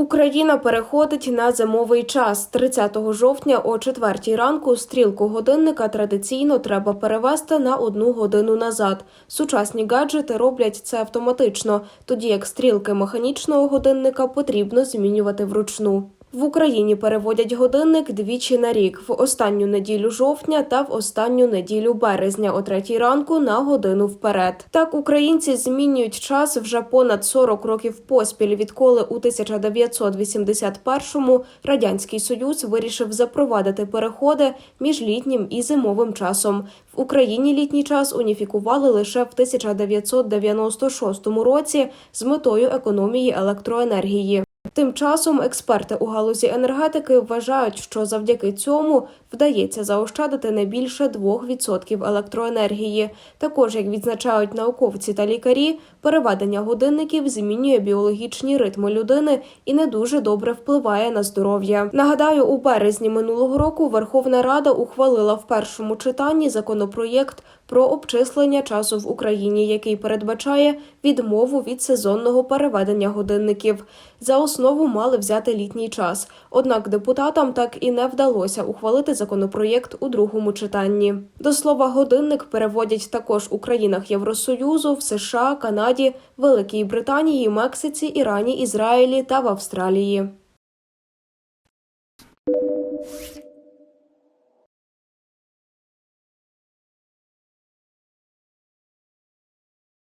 Україна переходить на зимовий час. 30 жовтня о 4 ранку стрілку годинника традиційно треба перевести на одну годину назад. Сучасні гаджети роблять це автоматично, тоді як стрілки механічного годинника потрібно змінювати вручну. В Україні переводять годинник двічі на рік в останню неділю жовтня та в останню неділю березня о третій ранку на годину вперед. Так українці змінюють час вже понад 40 років поспіль, відколи у 1981-му радянський союз вирішив запровадити переходи між літнім і зимовим часом. В Україні літній час уніфікували лише в 1996 році з метою економії електроенергії. Тим часом експерти у галузі енергетики вважають, що завдяки цьому вдається заощадити не більше 2% електроенергії. Також, як відзначають науковці та лікарі, переведення годинників змінює біологічні ритми людини і не дуже добре впливає на здоров'я. Нагадаю, у березні минулого року Верховна Рада ухвалила в першому читанні законопроєкт про обчислення часу в Україні, який передбачає відмову від сезонного переведення годинників. За основу мали взяти літній час. Однак депутатам так і не вдалося ухвалити законопроєкт у другому читанні. До слова, годинник переводять також у країнах Євросоюзу, в США, Канаді, Великій Британії, Мексиці, Ірані, Ізраїлі та в Австралії.